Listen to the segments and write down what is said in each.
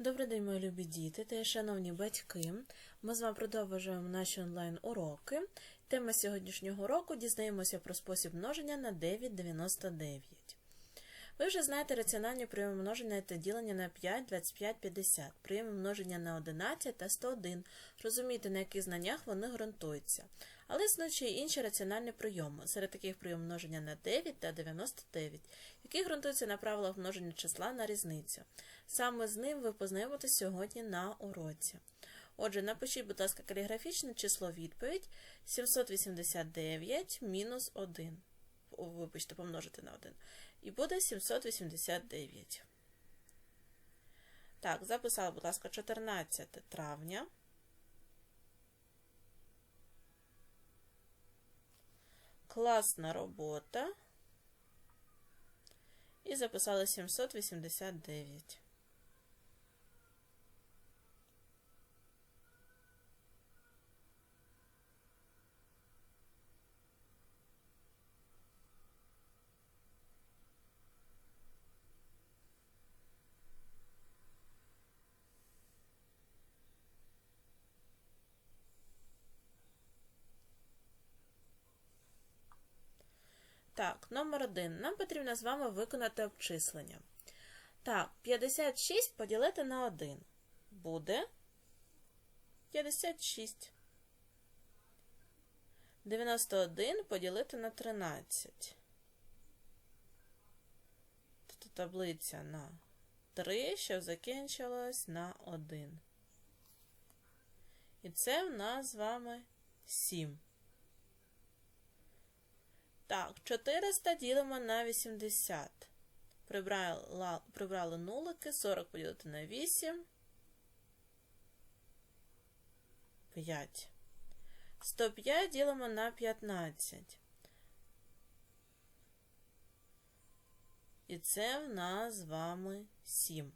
Добрий день, мої любі діти та шановні батьки. Ми з вами продовжуємо наші онлайн-уроки. Тема сьогоднішнього уроку дізнаємося про спосіб множення на 9,99. Ви вже знаєте раціональні прийоми множення та ділення на 5, 25, 50, прийоми множення на 11 та 101. Розумієте, на яких знаннях вони ґрунтуються. Але існують інші раціональні прийоми. Серед таких прийом множення на 9 та 99, які ґрунтуються на правилах множення числа на різницю. Саме з ним ви познайомитесь сьогодні на уроці. Отже, напишіть, будь ласка, каліграфічне число відповідь 789 мінус 1. Вибачте, помножити на 1. І буде 789. Так, записала, будь ласка, 14 травня. Класна робота. І записали 789. Так, номер один. Нам потрібно з вами виконати обчислення. Так, 56 поділити на 1. Буде 56. 91 поділити на 13. Тут таблиця на 3, що закінчилась на 1. І це в нас з вами 7. Так, 400 ділимо на 80. Прибрали, прибрали нулики, 40 поділити на 8. 5. 105 ділимо на 15. І це в нас з вами 7.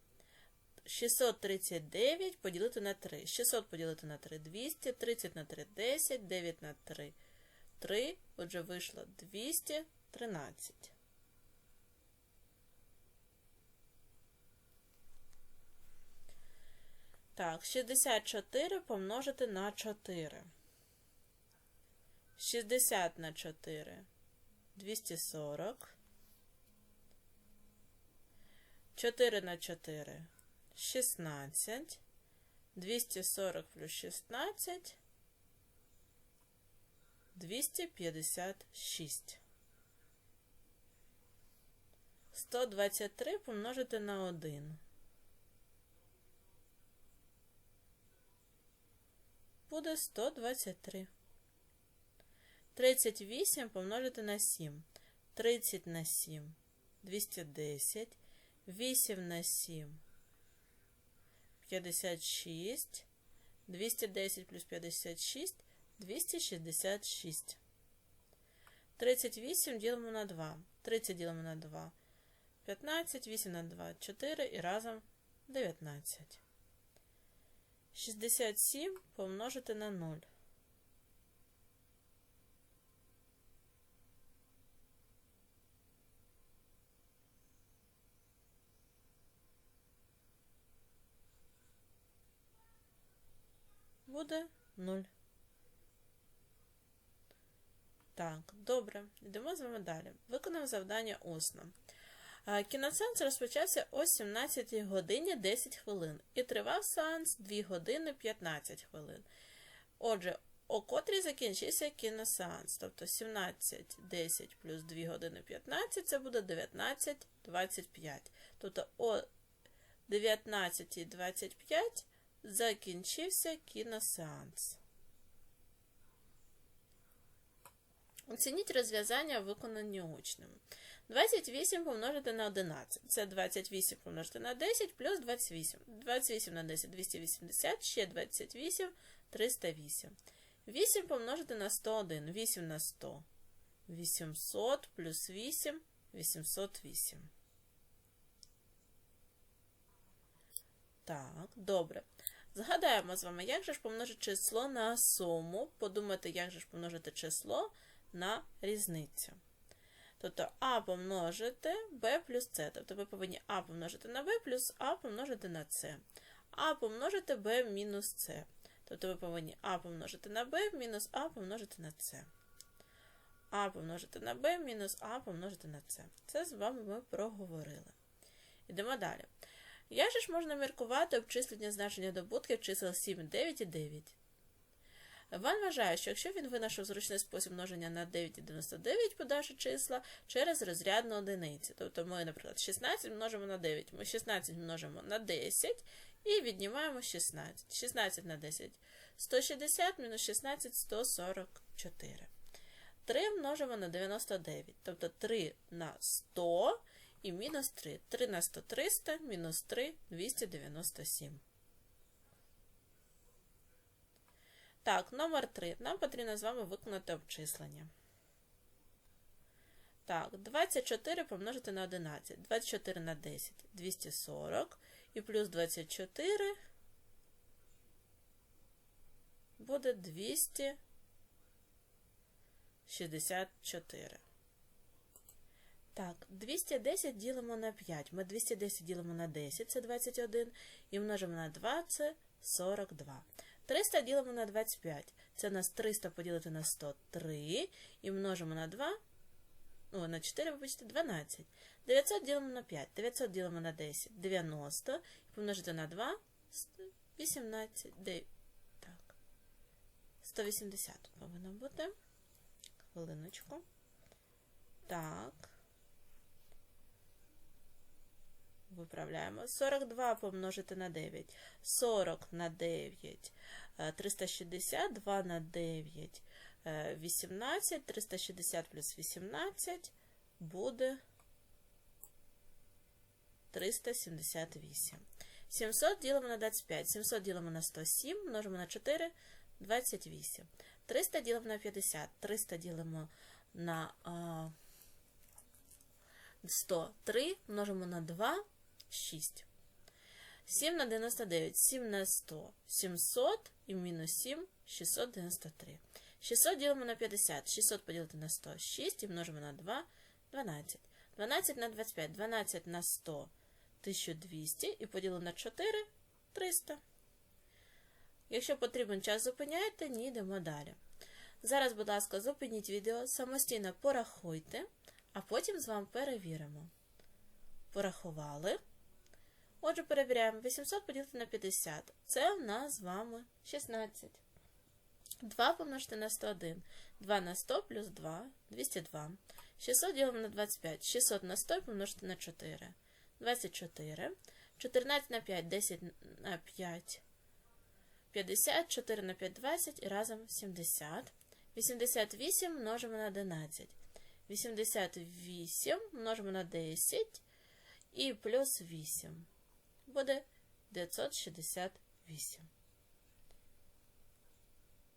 639 поділити на 3. 600 поділити на 3 200, 30 на 3 10, 9 на 3 3, отже, вийшло 213. Так, 64 помножити на 4. 60 на 4 240. 4 на 4 16. 240 плюс 16 256. 123 помножити на 1. Буде 123. 38 помножити на 7. 30 на 7. 210. 8 на 7. 56. 210 плюс 56. 266. 38 ділимо на 2. 30 ділимо на 2. 15, 8 на 2, 4 і разом 19. 67 помножити на 0. Буде 0. Так, добре, йдемо з вами далі. Виконав завдання усно. Кіносеанс розпочався о 17 годині 10 хвилин і тривав сеанс 2 години 15 хвилин. Отже, о котрій закінчився кіносеанс, тобто 17, 10 плюс 2 години 15 це буде 19, 25. Тобто о 19.25 закінчився кіносеанс. Оцініть розв'язання, виконані учнем. 28 помножити на 11. Це 28 помножити на 10 плюс 28. 28 на 10 280, ще 28 308. 8 помножити на 101. 8 на 100. 800 плюс 8 808. Так, добре. Згадаємо з вами, як же ж помножити число на суму. Подумайте, як же ж помножити число на різницю. Тобто А помножити b плюс С. Тобто ви повинні А помножити на b плюс А помножити на С. А помножити Б мінус С. Тобто ви повинні А помножити на Б мінус А помножити на С. А помножити на Б мінус А помножити на С. Це з вами ми проговорили. Йдемо далі. Як же ж можна міркувати обчислення значення добутків чисел 7, 9 і 9? Ван вважає, що якщо він винайшов зручний спосіб множення на 9,99 подавши числа через розрядну одиницю. Тобто ми, наприклад, 16 множимо на 9, ми 16 множимо на 10 і віднімаємо 16. 16 на 10 160 мінус 16 144. 3 множимо на 99, тобто 3 на 100 і мінус 3. 3 на 100 300, мінус 3 297. Так, номер 3. Нам потрібно з вами виконати обчислення. Так, 24 помножити на 11. 24 на 10 240. І плюс 24 буде 264. Так, 210 ділимо на 5. Ми 210 ділимо на 10, це 21. І множимо на 2, це 42. 300 ділимо на 25. Це у нас 300 поділити на 103. І множимо на 2. О, на 4, вибачте, 12. 900 ділимо на 5. 900 ділимо на 10. 90. І помножити на 2. 18. 9. Так. 180 повинно бути. Хвилиночку. Так. Виправляємо. 42 помножити на 9. 40 на 9. 360, 2 на 9, 18, 360 плюс 18 буде 378. 700 ділимо на 25, 700 ділимо на 107, множимо на 4, 28. 300 ділимо на 50, 300 ділимо на 103, множимо на 2, 6. 7 на 99, 7 на 100, 700 і мінус 7, 693. 600 ділимо на 50, 600 поділити на 100, 6 і множимо на 2, 12. 12 на 25, 12 на 100, 1200 і поділимо на 4, 300. Якщо потрібен час зупиняєте, ні, йдемо далі. Зараз, будь ласка, зупиніть відео, самостійно порахуйте, а потім з вами перевіримо. Порахували. Отже, перевіряємо 800 поділити на 50. Це в нас з вами 16. 2 помножити на 101. 2 на 100 плюс 2 202. 600 ділимо на 25. 600 на 100 помножити на 4. 24. 14 на 5, 10 на 5. 50, 4 на 5, 20 і разом 70. 88 множимо на 11. 88 множимо на 10 і плюс 8 буде 968.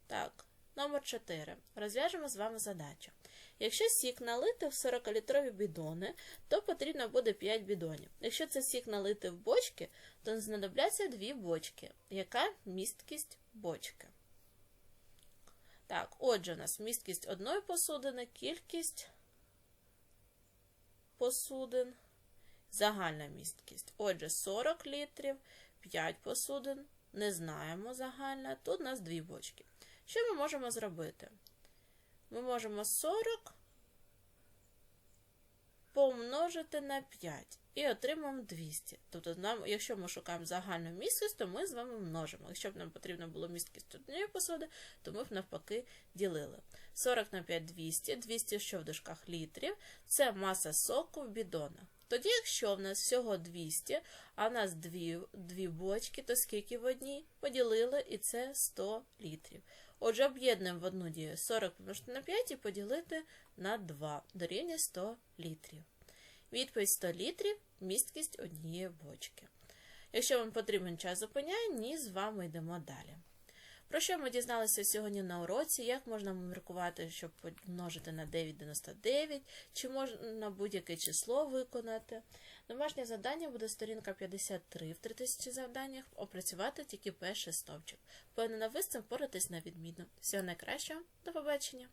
Так, номер 4. Розв'яжемо з вами задачу. Якщо сік налити в 40-літрові бідони, то потрібно буде 5 бідонів. Якщо це сік налити в бочки, то знадобляться 2 бочки. Яка місткість бочки? Так, отже, у нас місткість одної посудини, кількість посудин загальна місткість. Отже, 40 літрів, 5 посудин, не знаємо загальна. Тут у нас дві бочки. Що ми можемо зробити? Ми можемо 40 помножити на 5 і отримаємо 200. Тобто, нам, якщо ми шукаємо загальну місткість, то ми з вами множимо. Якщо б нам потрібно було місткість однієї посуди, то ми б навпаки ділили. 40 на 5 200, 200 що в дужках літрів, це маса соку в бідонах. Тоді, якщо в нас всього 200, а в нас дві, дві бочки, то скільки в одній поділили, і це 100 літрів. Отже, об'єднуємо в одну дію 40 помножити на 5 і поділити на 2 дорівнює 100 літрів. Відповідь 100 літрів місткість однієї бочки. Якщо вам потрібен час зупиняє, ні, з вами йдемо далі. Про що ми дізналися сьогодні на уроці? Як можна міркувати, щоб помножити на 9,99, чи можна будь-яке число виконати? Домашнє завдання буде сторінка 53 в 3000 завданнях, опрацювати тільки перший стовпчик. Впевнена, ви з цим поратись на відмінно. Всього найкращого, до побачення!